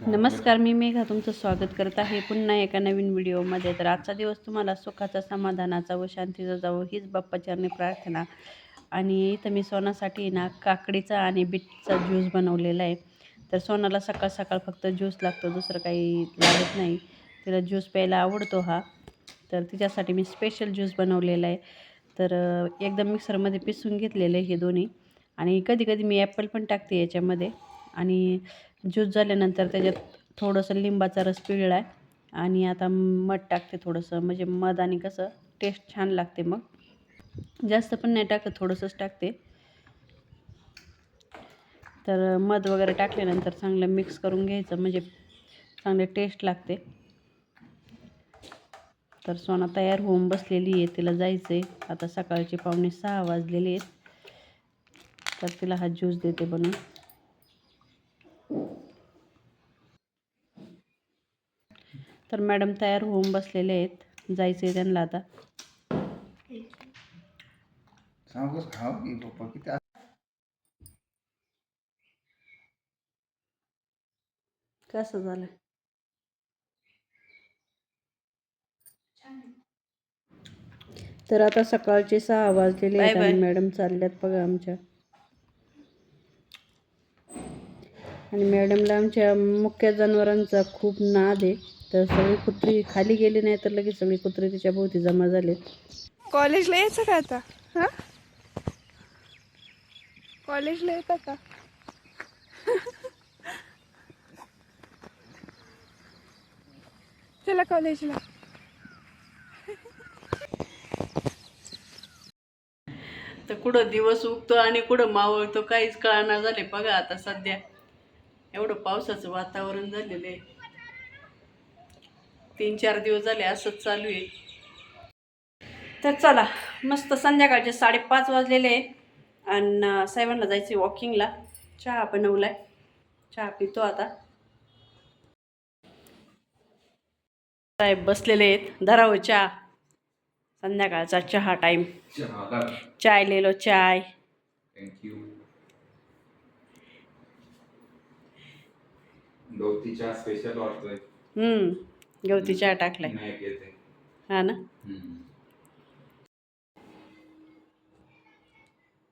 नमस्कार मी मेघा तुमचं स्वागत करत आहे पुन्हा एका नवीन व्हिडिओमध्ये. तर आजचा दिवस तुम्हाला सुखाचा समाधानाचा व शांतीचा जावं हीच बाप्पाचरणी प्रार्थना. आणि इथं मी सोनासाठी ना काकडीचा आणि बीटचा ज्यूस बनवलेला आहे. तर सोनाला सकाळ सकाळ फक्त ज्यूस लागतो दुसरं काही लागत नाही. तिला ज्यूस प्यायला आवडतो हा. तर तिच्यासाठी मी स्पेशल ज्यूस बनवलेला आहे. तर एकदम मिक्सरमध्ये पिसून घेतलेलं आहे हे दोन्ही. आणि कधी कधी मी ॲपल पण टाकते याच्यामध्ये. आणि ज्यूस झाल्यानंतर त्याच्यात थोडंसं लिंबाचा रस पिळला आहे. आणि आता मध टाकते थोडंसं. म्हणजे मध आणि कसं टेस्ट छान लागते मग. जास्त पण नाही टाकत थोडंसंच टाकते. तर मध वगैरे टाकल्यानंतर चांगलं मिक्स करून घ्यायचं. म्हणजे चांगले टेस्ट लागते. तर सोना तयार होऊन बसलेली आहे. तिला जायचं आहे आता सकाळचे पावणे सहा वाजलेले आहेत. तर तिला हा ज्यूस देते बनवून. तर मॅडम तयार होऊन बसलेले आहेत. जायचं आहे त्यांना आता. कसं झालं? तर आता सकाळचे सहा वाजलेले आहेत मॅडम चालल्यात बघा आमच्या. आणि मॅडमला आमच्या मुख्य जनावरांचा खूप नाद आहे. तर सगळी कुत्री खाली गेली नाही तर लगेच सगळी कुत्री तिच्या भोवती जमा झाले. कॉलेजला यायचं का आता? हा? कॉलेजला येतं का? चला कॉलेजला. तर कुठं दिवस उगतो आणि कुठं मावळतो काहीच कळणार झाले. बघा आता सध्या एवढं पावसाचं वातावरण झालेलं आहे. तीन चार दिवस झाले असंच चालू आहे. तर चला मस्त संध्याकाळचे साडेपाच वाजलेले आहे आणि साहेबांना जायचं वॉकिंगला चहा बनवलाय चहा पितो आता. साहेब बसलेले आहेत. धरावं चहा. संध्याकाळचा चहा टाईम चाय ले लो चाय स्पेशल गवती चहा टाकलाय. हा ना?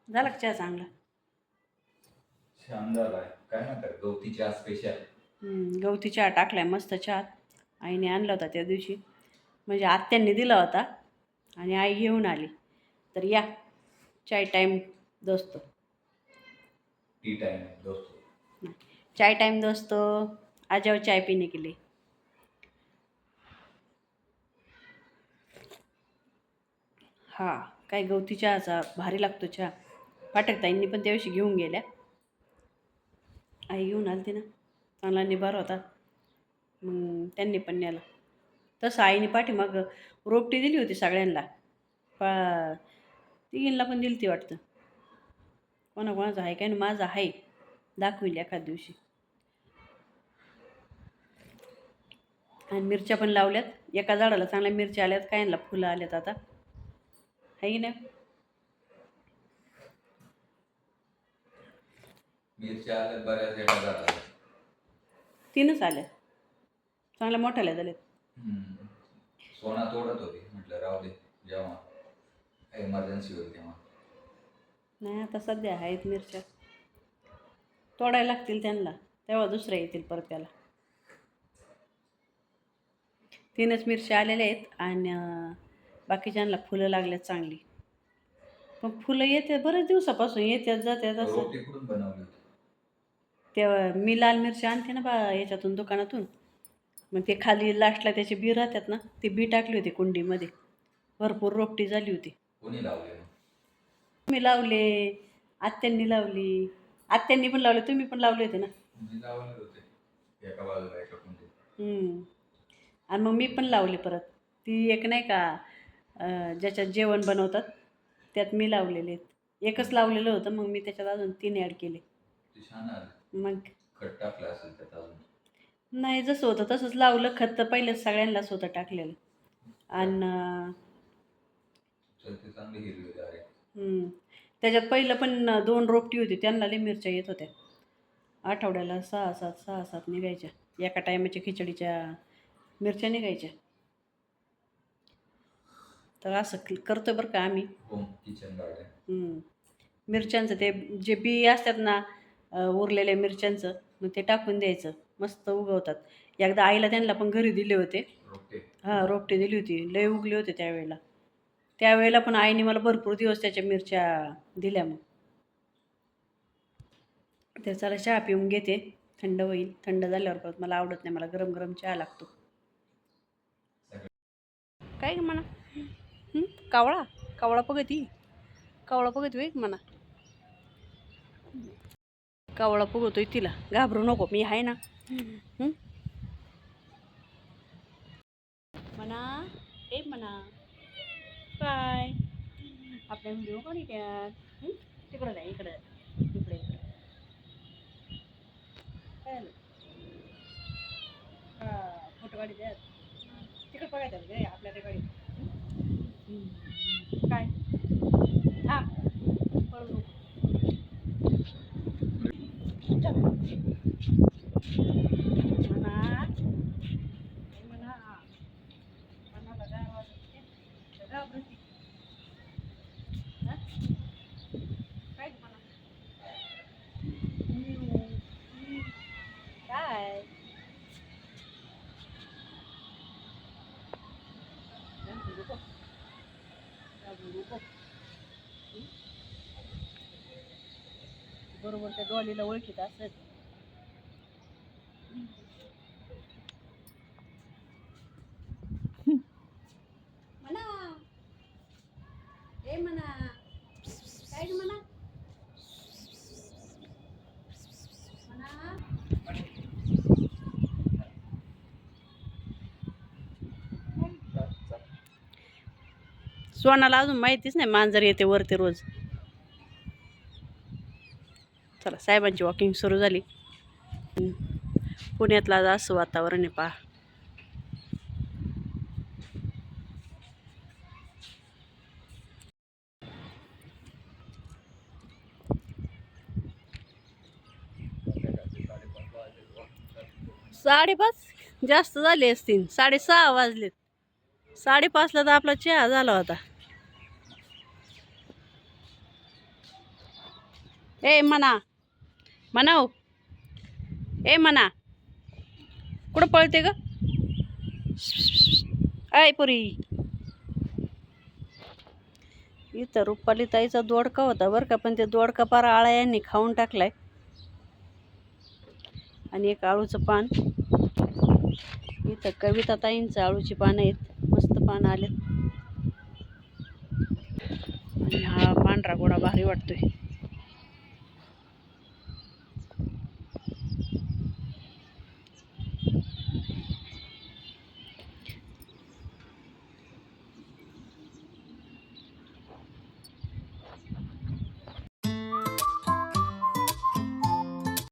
झाला चहा चांगला? छान झालाय. काय म्हणतात गवती चहा स्पेशल हम्म, गवती चहा टाकलाय मस्त चहा. आईने आणला होता त्या दिवशी. म्हणजे आत्यांनी दिला होता आणि आई घेऊन आली. तर या चाय टाईम दोस्तो. टी टाइम दोस्तों. चाय टाइम दोस्तो आ जाओ चाय पीने के लिए. हा काय गवती चहाचा भारी लागतो चहा. फाटक ताईंनी पण त्याविषयी घेऊन गेल्या. आई घेऊन आलती ना. चांगला निभार होता. मग त्यांनी पण नेला. तसं आईने पाठीमाग रोपटी दिली होती सगळ्यांना. पा तिघींना पण दिली ती वाटतं कोणाकोणाचं आहे काय माझं आहे. दाखवील एखाद दिवशी. आणि मिरच्या पण लावल्यात. एका झाडाला चांगल्या मिरच्या आल्यात. कायला फुलं आल्यात आता. आहे की नाही मिरच्या आल्या बऱ्याच एका जातात. तीनच आल्या. चांगल्या मोठ्याल्या झाल्यात. सोना तोडत होती. म्हटलं राहू दे जेव्हा एमर्जन्सी होईल तेव्हा. नाही आता सध्या आहेत मिरच्या. तोडायला लागतील त्यांना. तेव्हा दुसऱ्या येतील परत त्याला. तीनच मिरच्या आलेल्या आहेत. आणि अं, बाकीच्यांना फुलं लागल्यात चांगली. पण फुलं येते बरेच दिवसापासून येतात जातात असं. रोटी कुठून बनवली होती? तेव्हा मी लाल मिरची आणते ना बा याच्यातून दुकानातून. मग ते खाली लास्टला त्याचे बी राहतात ना ते बी टाकली होती कुंडीमध्ये. भरपूर रोपटी झाली होती. कोणी लावले मग? मी लावले आत्यांनी लावली. आत्यांनी पण लावले तुम्ही पण लावले होते ना? मी लावले होते एका बाजूला एका कुंडीत. हम्म. आणि मग मी पण लावली परत. ती एक नाही का ज्याच्यात जेवण बनवतात त्यात मी लावलेले आहेत. एकच लावलेलं होतं मग मी त्याच्यात अजून तीन ॲड केले. ते छान आलं. मग खट टाकलं असेल त्यात अजून? नाही जसं होतं तसंच लावलं. खत तर पहिलेच सगळ्यांनाच होतं टाकलेलं. आणि. त्याच्यात पहिलं पण दोन रोपटी होती. त्यांना लई मिरच्या येत होत्या. आठवड्याला सहा सात सहा सात निघायच्या. एका टायमाच्या खिचडीच्या मिरच्या निघायच्या. तर असं क- करतो बरं का आम्ही. Home kitchen garden. हम्म. मिरच्यांचं ते जे बी असतात ना अ, उरलेल्या मिरच्यांचं मग ते टाकून द्यायचं. मस्त उगवतात. एकदा आईला त्यांना पण घरी दिले होते. हां रोपटे दिली होती. लय उगले होते त्यावेळेला. त्यावेळेला पण आईने मला भरपूर दिवस त्याच्या मिरच्या दिल्या मग. तर चला चहा पिऊन घेते. थंड होईल. थंड झाल्यावर परत मला आवडत नाही. मला गरम गरम चहा लागतो. काय म्हणा? कावळा कावळा कावळा ही कावळा बघत वेग म्हणा कावळा बघतोय तिला. घाबरू नको मी आहे ना. म्हणा ए म्हणा काय आपल्या व्हिडिओ कोणी त्यात तिकडं नाही इकडं. इकडे इकडे. काय हा फोटो काढी द्या तिकडे बघायचं रे आपल्या बरोबर त्या डॉलीला ओळखीत असत सोनाला अजून माहितीच नाही मांजर येते वरती रोज. चला साहेबांची वॉकिंग सुरू झाली. पुण्यातला आज असं वातावरण आहे पहा. साडेपाच? जास्त झाले असतील. साडेसहा वाजलेत. साडेपाचला तर आपला चहा झाला होता. ए म्हणा म्हणाव ए म्हणा कुठं पळते ग आय पुरी इथं रुपाली ताईचा दोडका होता बरं का पण ते दोडका पार आळा यांनी खाऊन टाकलाय आणि एक आळूचं पान इथं कविता ताईंचं आळूची पानं आहेत मस्त पानं आलेत आणि हा पांढरा गोडा भारी वाटतोय